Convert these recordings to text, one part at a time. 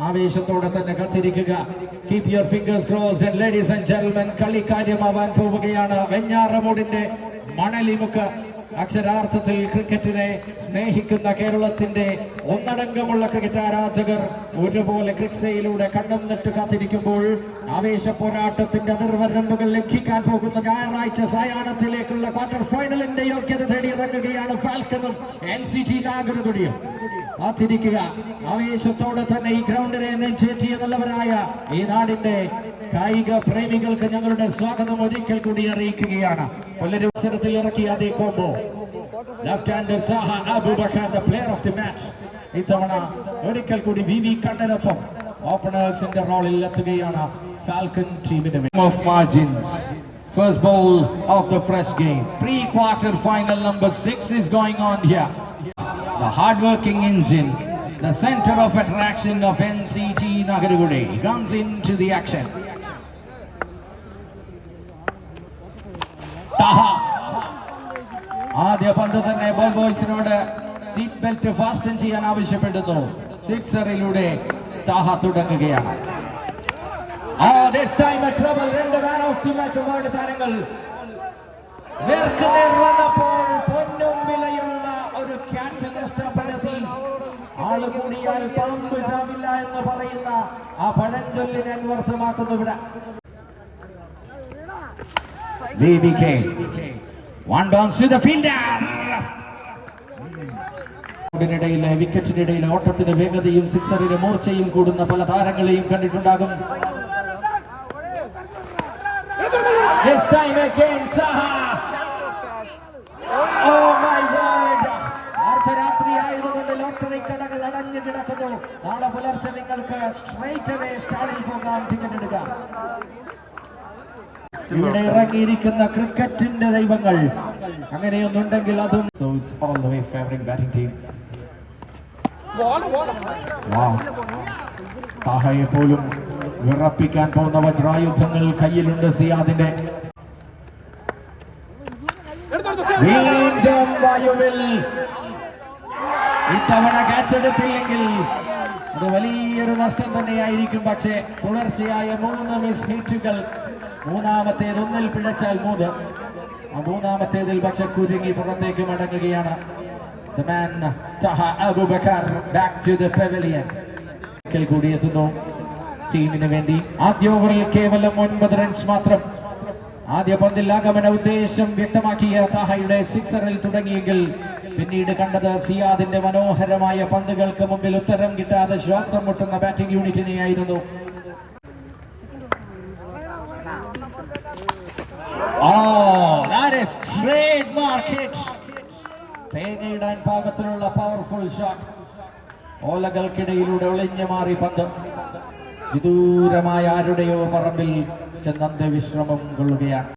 ആവേശത്തോടെ തന്നെ കത്തിരിക്കുക. Keep your fingers crossed ladies and gentlemen കളി കാര്യമാവാൻ പോവുകയാണ് വെഞ്ഞാറമൂടിന്റെ മണലിമുക്ക്. അക്ഷരാർത്ഥത്തിൽ ക്രിക്കറ്റിനെ സ്നേഹിക്കുന്ന കേരളത്തിന്റെ ഒന്നടങ്കമുള്ള ക്രിക്കറ്റ് ആരാധകർ ഒരുപോലെ ക്രിക്സയിലൂടെ കണ്ണും കാത്തിരിക്കുമ്പോൾ ആവേശ പോരാട്ടത്തിന്റെ നിർവരമ്പുകൾ ലംഘിക്കാൻ പോകുന്ന ഞായറാഴ്ച സായാഹ്നത്തിലേക്കുള്ള ക്വാർട്ടർ ഫൈനലിന്റെ യോഗ്യത തേടി ഇറങ്ങുകയാണ് ഫാൽക്കനും. എൻ സി ടി നാഗരകുടിയും. കാത്തിരിക്കുക. ആവേശത്തോടെ തന്നെ ഈ ഗ്രൗണ്ടിനെ നെഞ്ചേറ്റിയ നല്ലവരായ ഈ നാടിന്റെ കായിക പ്രേമികൾക്ക് ഞങ്ങളുടെ സ്വാഗതം ഒരിക്കൽ കൂടി അറിയിക്കുകയാണ്. പുല്ലൊരു അവസരത്തിൽ ഇറക്കിയ അതേ combo left hander Taha Abubakar the player of the match ഇത്തവണ ഒരിക്കൽ കൂടി വി വി കണ്ണനൊപ്പം ഓപ്പണേഴ്സിന്റെ റോളിൽ എത്തുകയാണ് ഫാൽക്കൺ ടീമിന്റെ of margins First ball of the fresh game. Pre-quarter final number six is going on here. The hard-working engine, the center of attraction of NCT Nagarugudi comes into the action. ആദ്യ പന്ത് തന്നെ ball ബോയ്സിനോട് seat belt fasten ചെയ്യാൻ ആവശ്യപ്പെടുന്നു സിക്സറിലൂടെ താഹ തുടങ്ങുകയാണ് Ah, this time a trouble render രണ്ട് താരങ്ങൾ നേർക്ക് നേർ വന്നപ്പോൾ ആൾ കൂടിയാൽ പാമ്പ് ചാവില്ല എന്ന് പറയുന്ന ആ പഴഞ്ചൊല്ലിനെ അന്വർത്ഥമാക്കുന്നു ഇവിടെ BBK. One bounce to the fielder. ിനിടയിലെ വിക്കറ്റിനിടയിലെ ഓട്ടത്തിന്റെ വേഗതയും സിക്സറിന്റെ മൂർച്ചയും കൂടുന്ന പല താരങ്ങളെയും കണ്ടിട്ടുണ്ടാകും This time again, Taha. Lottery കടകൾ അടഞ്ഞു കിടക്കുന്നു. നാളെ പുലർച്ചെ നിങ്ങൾക്ക് സ്ട്രൈറ്റ് അവേ സ്റ്റാളിൽ പോകാം ടിക്കറ്റ് എടുക്കാം. ഇവിടെ ഇറങ്ങിയിരിക്കുന്ന ക്രിക്കറ്റിന്റെ ദൈവങ്ങൾ. അങ്ങനെയൊന്നുണ്ടെങ്കിൽ അതും so it's all the way favouring batting team താഹയെ പോലും വിറപ്പിക്കാൻ പോകുന്ന വജ്രായുധങ്ങൾ കയ്യിലുണ്ട് സിയാദിന്റെ. വീണ്ടും വായുവിൽ ഇത്തവണ ക്യാച്ച് എടുത്തില്ലെങ്കിൽ അത് വലിയൊരു നഷ്ടം തന്നെയായിരിക്കും. പക്ഷേ തുടർച്ചയായ മൂന്ന് മിസ് ഹീറ്റുകൾ മൂന്നാമത്തേത് ഒന്നിൽ പിഴച്ചാൽ മൂന്ന്. ആ മൂന്നാമത്തേതിൽ പക്ഷെ കുരുങ്ങി പുറത്തേക്ക് മടങ്ങുകയാണ്. Man കൂടി എത്തുന്നു. ടീമിന് വേണ്ടി ആദ്യ ഓവറിൽ കേവലം ഒൻപത് റൺസ് മാത്രം. ആദ്യ പന്തിൽ ആഗമന ഉദ്ദേശം വ്യക്തമാക്കിയ തഹയുടെ സിക്സറിൽ തുടങ്ങിയെങ്കിൽ പിന്നീട് കണ്ടത് സിയാദിന്റെ മനോഹരമായ പന്തുകൾക്ക് മുമ്പിൽ ഉത്തരം കിട്ടാതെ ശ്വാസം മുട്ടുന്ന ബാറ്റിംഗ് യൂണിറ്റിനെയായിരുന്നു. തേങ്ങയിടാൻ പാകത്തിലുള്ള പവർഫുൾ ഷോട്ട് ഓലകൾക്കിടയിലൂടെ ഒളിഞ്ഞു മാറി പന്ത്. വിദൂരമായ ആരുടെയോ പറമ്പിൽ ചെന്നന്ത വിശ്രമം കൊള്ളുകയാണ്.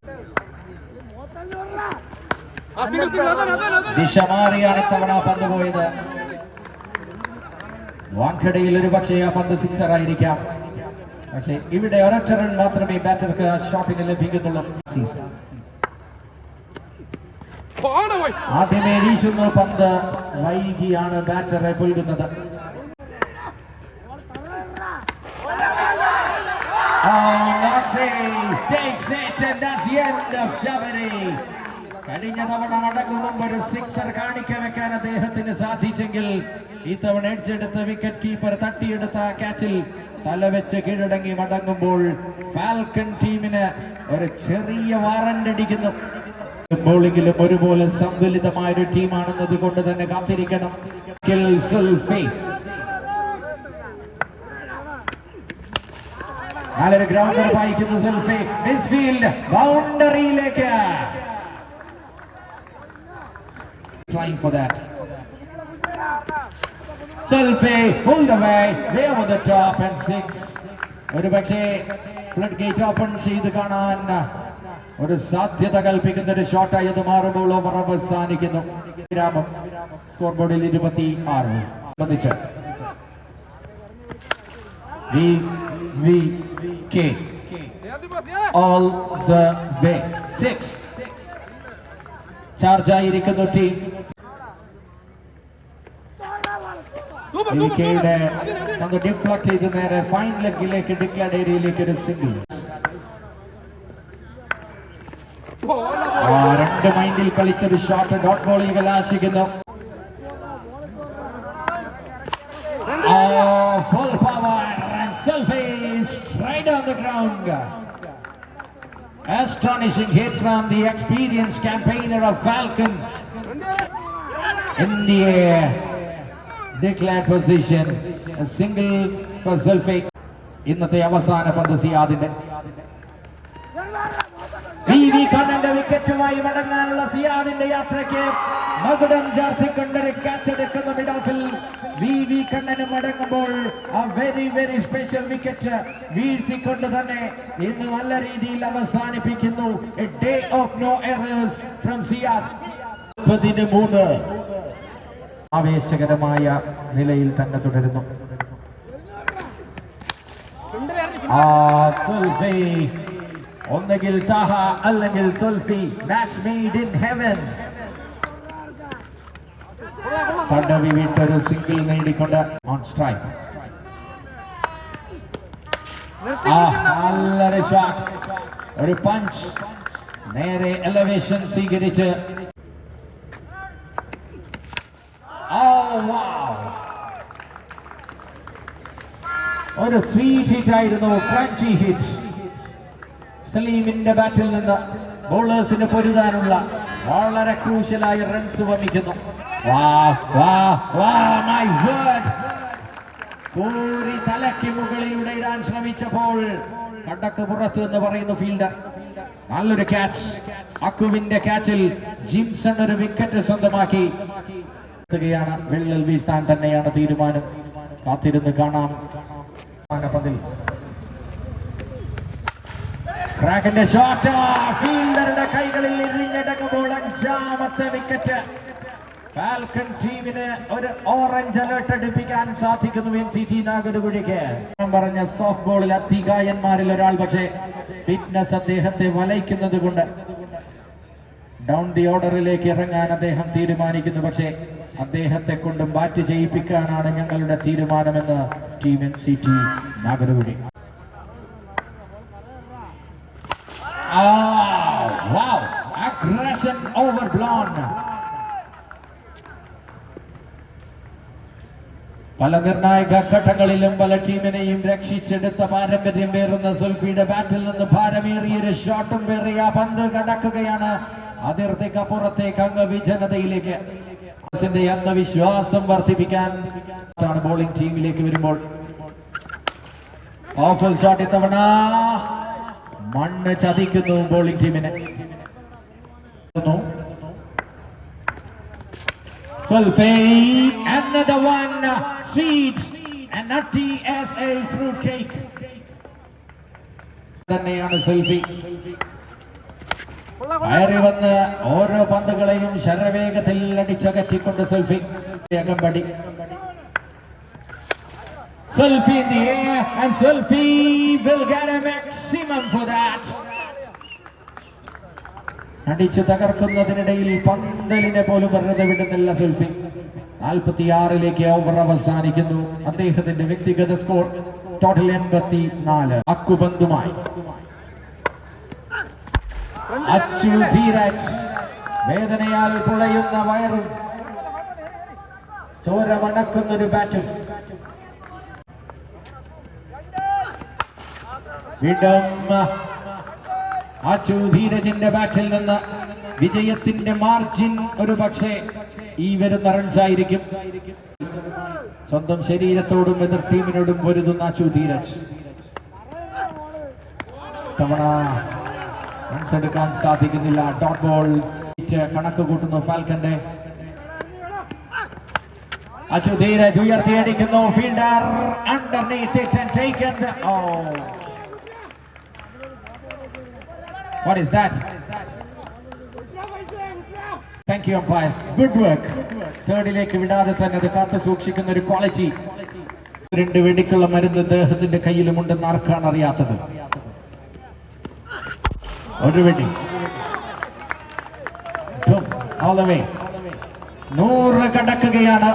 ദിശ മാറിയാണ് ഇത്തവണ പന്ത് പോയത്. വാങ്കടയിൽ ഒരു പക്ഷേ ആ പന്ത് സിക്സർ ആയിരിക്കാം. പക്ഷെ ഇവിടെ ഒരൊറ്റ റൺ മാത്രമേ ബാറ്റർക്ക് ആ ഷോട്ടിന് ലഭിക്കുന്നുള്ളൂ. സീസൺ ആദ്യമേ വീശുന്നു പന്ത് വൈകിയാണ് ബാറ്ററെ പുൽകുന്നത്. Oh, Nazi takes it and that's the end of Shabari. കഴിഞ്ഞ തവണ അടങ്ങും ഒരു സിക്സർ കാണിക്ക വെക്കാൻ അദ്ദേഹത്തിന് സാധിച്ചെങ്കിൽ ഇത്തവണ എഡ്ജെടുത്ത് വിക്കറ്റ് കീപ്പർ തട്ടിയെടുത്ത ക്യാച്ചിൽ തലവെച്ച് കീഴടങ്ങി മടങ്ങുമ്പോൾ ഫാൽക്കൺ ടീമിന് ഒരു ചെറിയ വാറന്റ് അടിക്കുന്നു. ബോളിംഗിലും ഒരുപോലെ സന്തുലിതമായ ഒരു ടീമാണെന്നത് കൊണ്ട് തന്നെ കാത്തിരിക്കണം. നാലര ഗ്രൗണ്ടർ വായിക്കുന്നു സെൽഫി. മിസ്ഫീൽഡ് ബൗണ്ടറിയിലേക്ക് trying for that. Selfie, all the way way over the top and six. ഒരു പക്ഷേ ഫ്ലഡ് ഗേറ്റ് ഓപ്പൺ ചെയ്ത് കാണാൻ ഒരു സാധ്യത കൽപ്പിക്കുന്ന ഒരു ഷോട്ടായി അത് മാറുമ്പോൾ ഓവർ അവസാനിക്കുന്നു. ഗ്രാമം. സ്കോർ ബോർഡിൽ ഇരുപത്തി ആറ് സംബന്ധിച്ച് V V K all the way six charge ആയിരിക്കുന്നു ടീം എലിക്കയുടെ ഒന്ന് ഡിഫ്ലക്ട് ചെയ്ത് നേരെ ഫൈൻ ലെഗിലേക്ക് ഡിക്ലർഡ് ഏരിയയിലേക്ക് ഒരു സിംഗിൾ രണ്ട് മൈൻഡിൽ കളിച്ചൊരു ഷോട്ട് ഡോട്ട് ബോളിൽ കലാശിക്കുന്നു Oh, full power and Selfie straight on the ground. Astonishing hit from the experienced campaigner of Falcon in the air. Declared position. A single for Selfie. ഇന്നത്തെ അവസാന പന്ത് സിയാദിന്റെ. വി വി കണ്ണന്റെ വിക്കറ്റുമായി മടങ്ങാനുള്ള സിയാദിന്റെ യാത്രയ്ക്ക് മകുടം ചാർത്തിക്കൊണ്ട് ഒരു ക്യാച്ച് എടുക്കുന്ന mid V V കണ്ണന് മടങ്ങുമ്പോൾ ആ വെരി വെരി സ്പെഷ്യൽ വിക്കറ്റ് വീഴ്ത്തിക്കൊണ്ട് തന്നെ ഇന്ന് നല്ല രീതിയിൽ അവസാനിപ്പിക്കുന്നു. Day of no errors from Siyad മുപ്പതിന് മൂന്ന്. ആവേശകരമായ നിലയിൽ തന്നെ തുടരുന്നു. ആ ഒന്നുകിൽ താഹ അല്ലെങ്കിൽ Sulfi match made in heaven തടവി വിട്ടൊരു സിംഗിൾ നേടിക്കൊണ്ട് ഓൺ സ്ട്രൈക്ക് നല്ലൊരു ഷോട്ട് ഒരു പഞ്ച് നേരെ എലവേഷൻ സ്വീകരിച്ച് Oh, wow. ഒരു സ്വീറ്റ് ഹിറ്റ് ആയിരുന്നു ക്രഞ്ചി ഹിറ്റ് സലീമിന്റെ ബാറ്റിൽ നിന്ന് ബോളേഴ്സിന് പൊരുതാനുള്ള വളരെ ക്രൂഷ്യലായ റൺസ് വമിക്കുന്നു. തലയ്ക്ക് മുകളിലൂടെ ഇടാൻ ശ്രമിച്ചപ്പോൾ കടക്ക് പുറത്ത് എന്ന് പറയുന്നു ഫീൽഡർ നല്ലൊരു ക്യാച്ച് അക്കുവിന്റെ ക്യാച്ചിൽ ജിംസൺ ഒരു വിക്കറ്റ് സ്വന്തമാക്കി. വെള്ളൽ വീഴ്ത്താൻ തന്നെയാണ് തീരുമാനം. കാത്തിരുന്ന് കാണാം. പന്തിൽ ക്രാക്കിന്റെ ഷോട്ട് ഫീൽഡറുടെ കൈകളിൽ എറിഞ്ഞടങ്ങുമ്പോൾ അഞ്ചാമത്തെ വിക്കറ്റ് ഫാൽക്കൺ ടീമിന് ഒരു ഓറഞ്ച് അലേർട്ട് അടുപ്പിക്കാൻ സാധിക്കുന്നു എൻ സി ടി നാഗരകുഴിക്ക് പറഞ്ഞ സോഫ്റ്റ് ബോളിൽ അധികായന്മാരിൽ ഒരാൾ പക്ഷേ ഫിറ്റ്നസ് അദ്ദേഹത്തെ വലയ്ക്കുന്നത് കൊണ്ട് ഡൗൺ ദി ഓർഡറിലേക്ക് ഇറങ്ങാൻ അദ്ദേഹം തീരുമാനിക്കുന്നു. പക്ഷേ അദ്ദേഹത്തെ കൊണ്ട് ബാറ്റ് ചെയ്യിപ്പിക്കാനാണ് ഞങ്ങളുടെ തീരുമാനമെന്ന് ടീം എൻ സി ടി നാഗരകുടി! Aggression overblown. പല നിർണായക ഘട്ടങ്ങളിലും പല ടീമിനെയും രക്ഷിച്ചെടുത്ത പാരമ്പര്യം പേറുന്ന സുൽഫിയുടെ ബാറ്റിൽ നിന്ന് ഭാരമേറിയ ഒരു ഷോട്ടും പേറിയ പന്ത് കടക്കുകയാണ് അതിർത്തിക്കപ്പുറത്തേക്ക് അങ്ങ് വിജനതയിലേക്ക് ആത്മവിശ്വാസം വർദ്ധിപ്പിക്കാൻ ബോളിംഗ് ടീമിലേക്ക് വരുമ്പോൾ ഓഫൽ ഷോട്ട് ഇത്തവണ. മണ്ണ് ചതിക്കുന്നു ബോളിംഗ് ടീമിനെ another one. തന്നെയാണ് സെൽഫി കയറി വന്ന് ഓരോ പന്തുകളെയും ശരവേഗത്തിൽ അടിച്ചകറ്റിക്കൊണ്ട് സെൽഫി അകമ്പടി. Sulfi in the air and Sulfi will get a maximum for that അടിച്ചു തകർക്കുന്നതിനിടയിൽ പന്തലിനെ പോലും വെറുതെ വിടുന്നില്ല സെൽഫി. നാൽപ്പത്തിയാറിലേക്ക് ഓവർ അവസാനിക്കുന്നു. അദ്ദേഹത്തിന്റെ വ്യക്തിഗത സ്കോർ ടോട്ടൽ എൺപത്തി നാല് അക്കുബന്ധുമായി അച്ചു ധീരാജ് വേദനയാൽ പുളയുന്ന വയറും. ചോര മണക്കുന്ന ഒരു ബാറ്റും. വീണ്ടും അച്ചു ധീരജിന്റെ ബാറ്റിൽ നിന്ന് വിജയത്തിന്റെ മാർജിൻ ഒരു പക്ഷേ ഈ വരുന്ന റൺസ് ആയിരിക്കും. സ്വന്തം ശരീരത്തോടും എതിർ ടീമിനോടും പൊരുതുന്ന അച്ചു ധീരജ് തവണ റൺസ് എടുക്കാൻ സാധിക്കുന്നില്ല ഡോട്ട് ബോൾ കണക്ക് കൂട്ടുന്നു ഫാൽക്കന്റെ Achu Dheeraj ഉയർത്തിയടിക്കുന്നു fielder underneath it and taken oh what is that? Thank you, umpires. Good work. തേർഡിലേക്ക് വിടാതെ തന്നെ അത് കാത്തു സൂക്ഷിക്കുന്ന ഒരു ക്വാളിറ്റി രണ്ട് വെടിക്കുള്ള മരുന്ന് അദ്ദേഹത്തിന്റെ കയ്യിലുമുണ്ടെന്ന് ആർക്കാണ് അറിയാത്തത് ഒരു വെടി Boom. All the way. നൂറ് കടക്കുകയാണ്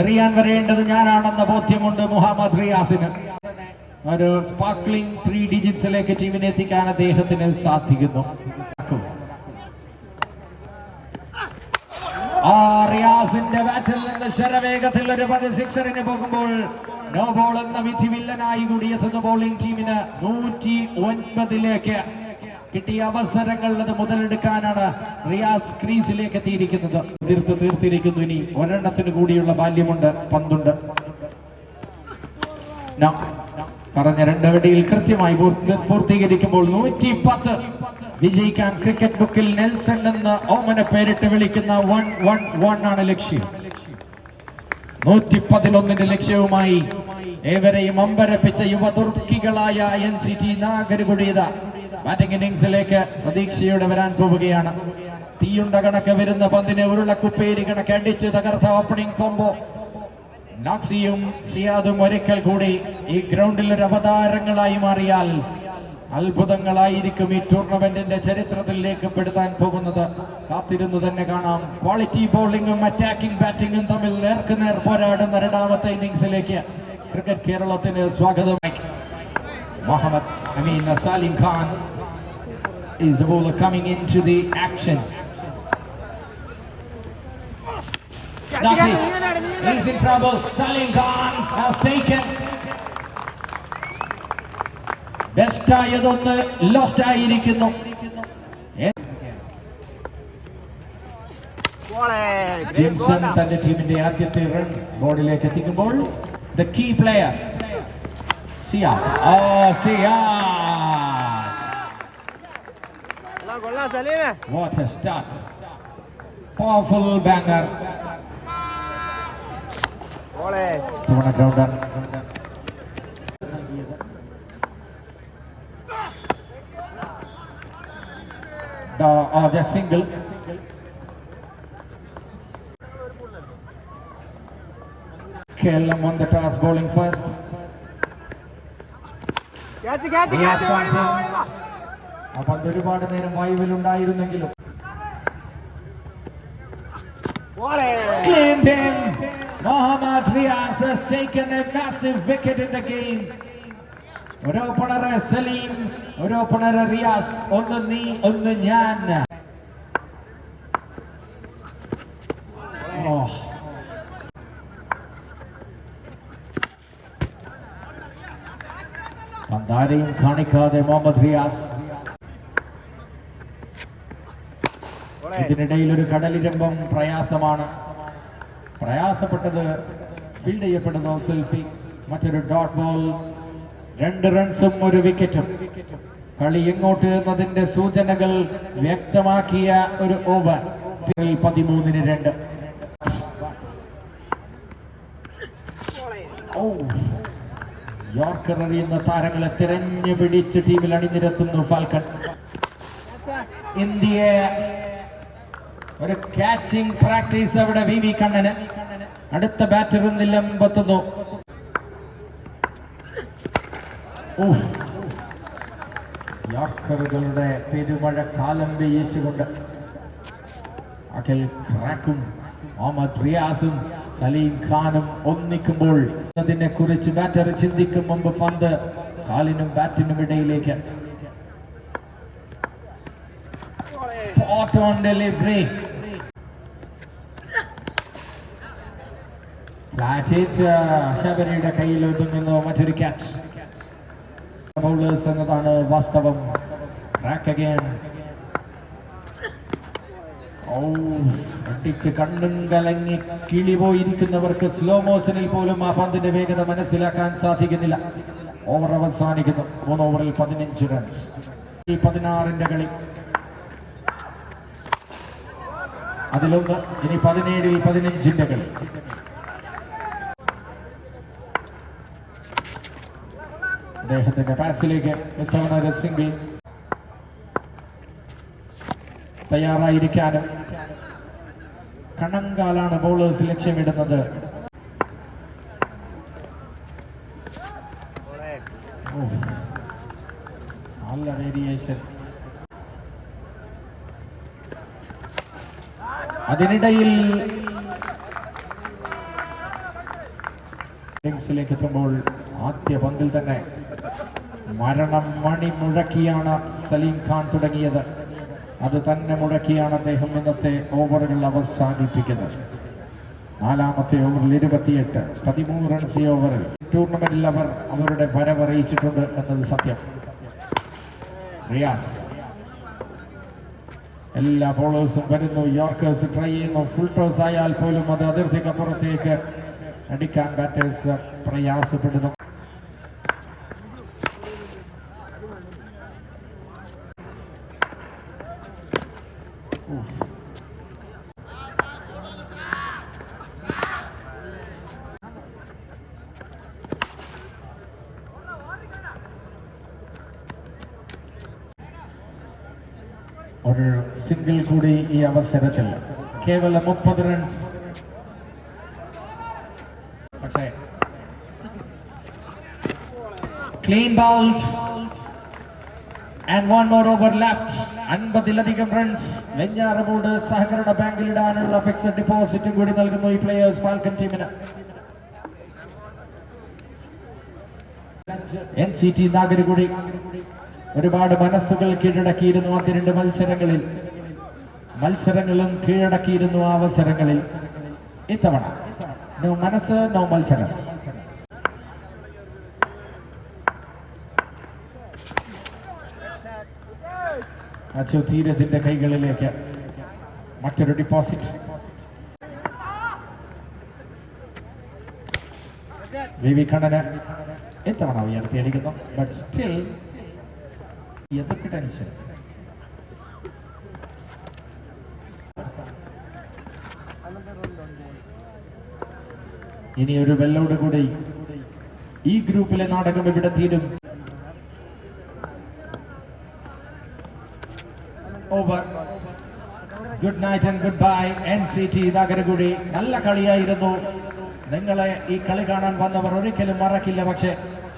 എറിയാൻ വരേണ്ടത് ഞാനാണെന്ന ബോധ്യമുണ്ട് മുഹമ്മദ് റിയാസിന് ഒരു സ്പാർക്ലിംഗ് ത്രീ ഡിജിറ്റ്സിലേക്ക് ടീമിനെ എത്തിക്കാൻ അദ്ദേഹത്തിന് സാധിക്കുന്നു ആ റിയാസിന്റെ ബാറ്റിൽ നിന്ന് ശരവേഗത്തിൽ ഒരു പതി സിക്സറിന് പോകുമ്പോൾ നോ ബോൾ എന്ന വിധി വില്ലനായി കൂടി എത്തുന്ന ബോളിംഗ് ടീമിന് നൂറ്റി ഒൻപതിലേക്ക് കിട്ടിയ അവസരങ്ങൾ അത് മുതലെടുക്കാനാണ് റിയാസ് ക്രീസിലേക്ക് എത്തിയിരിക്കുന്നത്. തീർത്ത് തീർത്തിരിക്കുന്നു ഇനി. ഒരെണ്ണത്തിന് കൂടിയുള്ള ബാല്യമുണ്ട്. പന്തുണ്ട്. പറഞ്ഞ രണ്ട് വെടിയിൽ കൃത്യമായി പൂർത്തി- പൂർത്തീകരിക്കുമ്പോൾ നൂറ്റി പത്ത് വിജയിക്കാൻ ക്രിക്കറ്റ് ബുക്കിൽ നെൽസൺ എന്ന് ഓമന പേരിട്ട് വിളിക്കുന്ന വൺ വൺ വൺ ആണ് ലക്ഷ്യം. നൂറ്റി പതിനൊന്നിന്റെ ലക്ഷ്യവുമായി ഏവരെയും അമ്പരപ്പിച്ച യുവതുർക്കികളായ എൻ സി ടി നാഗരുകുടിയത ബാറ്റിംഗ് ഇന്നിംഗ്സിലേക്ക് പ്രതീക്ഷയോടെ വരാൻ പോവുകയാണ്. തീയുണ്ട കണക്ക് വരുന്ന പന്തിനെ ഉരുളക്കുപ്പേരി കണക്ക് അടിച്ച് തകർത്ത ഓപ്പണിംഗ് കോംബോ നാക്സിയും സിയാദും ഒരിക്കൽ കൂടി ഈ ഗ്രൗണ്ടിൽ ഒരു അവതാരങ്ങളായി മാറിയാൽ അത്ഭുതങ്ങളായിരിക്കും ഈ ടൂർണമെന്റിന്റെ ചരിത്രത്തിൽ രേഖപ്പെടുത്താൻ പോകുന്നത്. കാത്തിരുന്നു തന്നെ കാണാം. ക്വാളിറ്റി ബോളിംഗും അറ്റാക്കിംഗ് ബാറ്റിംഗും തമ്മിൽ നേർക്കുനേർ പോരാടുന്ന രണ്ടാമത്തെ ഇന്നിംഗ്സിലേക്ക് ക്രിക്കറ്റ് കേരളത്തിന് സ്വാഗതമായി Muhammad Ameen Salim Khan is the bowler coming into the action. Nazi, he's in trouble. Salim Khan has taken. Best ആയതൊന്ന് lost ആയിരിക്കുന്നു ജിംസൺ തന്റെ ടീമിന്റെ ആദ്യത്തെ റൺ ബോർഡിലേക്ക് എത്തിക്കുമ്പോൾ the key player Seat. Oh, Seat! What a start. Powerful banger. Tumana grounder. The, oh, single. Kellam on the task bowling first. ആ പന്ത് ഒരുപാട് നേരം വായുവിലുണ്ടായിരുന്നെങ്കിലും. ഓളെ Cleaned him. Mohammad Riaz has taken a massive wicket in the game. ഒരു opener Salim ഒരു opener Riyas ഒന്ന് നീ ഒന്ന് ഞാൻ ഓ. പന്താരെയും കാണിക്കാതെ മുഹമ്മദ് റിയാസ്. ഇതിനിടയിൽ ഒരു കടലിരമ്പം പ്രയാസമാണ്. പ്രയാസപ്പെട്ടത് ഫീൽഡ് ചെയ്യപ്പെടുന്നു സെൽഫി. മറ്റൊരു ഡോട്ട് ബോൾ രണ്ട് റൺസും ഒരു വിക്കറ്റും കളി എങ്ങോട്ട് എന്നതിന്റെ സൂചനകൾ വ്യക്തമാക്കിയ ഒരു ഓവർ പതിമൂന്നിന് രണ്ട് ഓ യോർക്കർ എറിയുന്ന താരങ്ങളെ തിരഞ്ഞു പിടിച്ച് ടീമിൽ അണിനിരത്തുന്നു ഫാൽക്കൺ. ഇന്ത്യയെ ഒരു കാച്ചിങ് പ്രാക്ടീസ് അവിടെ വി വി കണ്ണന്. അടുത്ത ബാറ്ററും നിലമ്പെത്തുന്നു. യോർക്കറുകളുടെ പെരുമഴ കാലം പെയ്യിച്ചുകൊണ്ട് അഖിൽ ക്രാക്കും മുഹമ്മദ് റിയാസും സലീം ഖാനും ഒന്നിക്കുമ്പോൾ അതിനെ കുറിച്ച് ബാറ്റർ ചിന്തിക്കും മുമ്പ് പന്ത്. കാലിനും ബാറ്റിനും ഇടയിലേക്ക്. ഹിറ്റ് ശബരിയുടെ കയ്യിൽ ഒതുങ്ങുന്നു. മറ്റൊരു ക്യാച്ച് എന്നതാണ് വാസ്തവം. ഓ അടിച്ച് കണ്ണും കലങ്ങി കിളി പോയിരിക്കുന്നവർക്ക് സ്ലോ മോഷനിൽ പോലും ആ പന്തിന്റെ വേഗത മനസ്സിലാക്കാൻ സാധിക്കുന്നില്ല. ഓവർ അവസാനിക്കുന്നു. മൂന്ന് ഓവറിൽ പതിനഞ്ച് റൺസ് പതിനാറിന്റെ കളി. അതിലൊന്ന് ഇനി പതിനേഴിൽ പതിനഞ്ചിന്റെ കളി. അദ്ദേഹത്തിന്റെ ബാറ്റ്സിലേക്ക് ഇത്തവണ സിംഗിൾ തയ്യാറായിരിക്കാനും കണങ്കാലാണ് ബോളേഴ്സ് ലക്ഷ്യമിടുന്നത്. നല്ല വേരിയേഷൻ അതിനിടയിൽ ഇന്നിംഗ്സിലേക്ക് എത്തുമ്പോൾ ആദ്യ പന്തിൽ തന്നെ മരണം മണി മുഴക്കിയാണ് സലീം ഖാൻ തുടങ്ങിയത്. അത് തന്നെ മുടക്കിയാണ് അദ്ദേഹം ഇന്നത്തെ ഓവറുകൾ അവസാനിപ്പിക്കുന്നത്. നാലാമത്തെ ഓവറിൽ ഇരുപത്തിയെട്ട് പതിമൂന്ന് റൺസ് ഈ ഓവറിൽ. ടൂർണമെന്റിൽ അവർ അവരുടെ വരവറിയിച്ചിട്ടുണ്ട് എന്നത് സത്യം. റിയാസ്. എല്ലാ ബോളേഴ്സും വരുന്നു. യോർക്കേഴ്സ് ട്രൈ ചെയ്യുന്നു. ഫുൾ ടോസ് ആയാൽ പോലും അത് അതിർത്തിക്കപ്പുറത്തേക്ക് അടിക്കാൻ ബാറ്റേഴ്സ് പ്രയാസപ്പെടുന്നു ഒരു സിംഗിൾ ഈ കേവലം മുപ്പത് റൺസ് പക്ഷേ clean bowls and one over left അൻപതിലധികം റൺസ് വെഞ്ഞാറമൂട് സഹകരണ ബാങ്കിൽ ഇടാനുള്ള ഫിക്സഡ് ഡിപ്പോസിറ്റും കൂടി നൽകുന്നു ഈ പ്ലേയേഴ്സ് ഫാൽക്കൺ ടീമിന് എൻ സി ടി നാഗരികുടി ഒരുപാട് മനസ്സുകൾ കീഴടക്കിയിരുന്നു ആദ്യ രണ്ട് മത്സരങ്ങളിൽ. മത്സരങ്ങളും കീഴടക്കിയിരുന്നു ആ അവസരങ്ങളിൽ. ഇത്തവണ നോ മനസ്സ് നോ മത്സരം. അച്ചു ധീരജിന്റെ കൈകളിലേക്ക് മറ്റൊരു ഡിപ്പോസിറ്റ് വി വി കണ്ണന് ഇത്തവണ ഉയർത്തിയടിക്കുന്നു ബട്ട് സ്റ്റിൽ എന്തൊക്കെ ടെൻഷൻ ഇനി ഒരു വെല്ലോട് കൂടി. ഈ ഗ്രൂപ്പിലെ നാടകം ഇവിടെ തീരും? Over good night and good bye N C T നഗരകുടി നല്ല കളിയായിരുന്നു. നിങ്ങളെ ഈ കളി കാണാൻ വന്നവർ ഒരിക്കലും മറക്കില്ല പക്ഷേ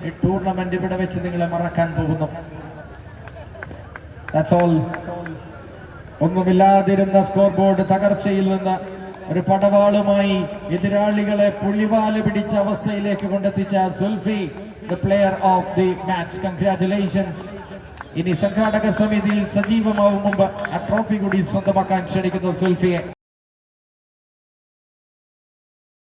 ഈ ടൂർണമെന്റ് ഇവിടെ വെച്ച് നിങ്ങളെ മറക്കാൻ പോകുന്നു. That's all. ഒന്നുമില്ലാതിരുന്ന സ്കോർ ബോർഡ് തകർച്ചയിൽ നിന്ന് ഒരു പടവാളുമായി എതിരാളികളെ പുള്ളിവാൽ പിടിച്ച അവസ്ഥയിലേക്ക് കൊണ്ടെത്തിച്ച Sulfi the player of the match congratulations ഇനി സംഘാടക സമിതിയിൽ സജീവമാവും മുമ്പ് ആ ട്രോഫി കൂടി സ്വന്തമാക്കാൻ ക്ഷണിക്കുന്നു സുൽഫിയെ.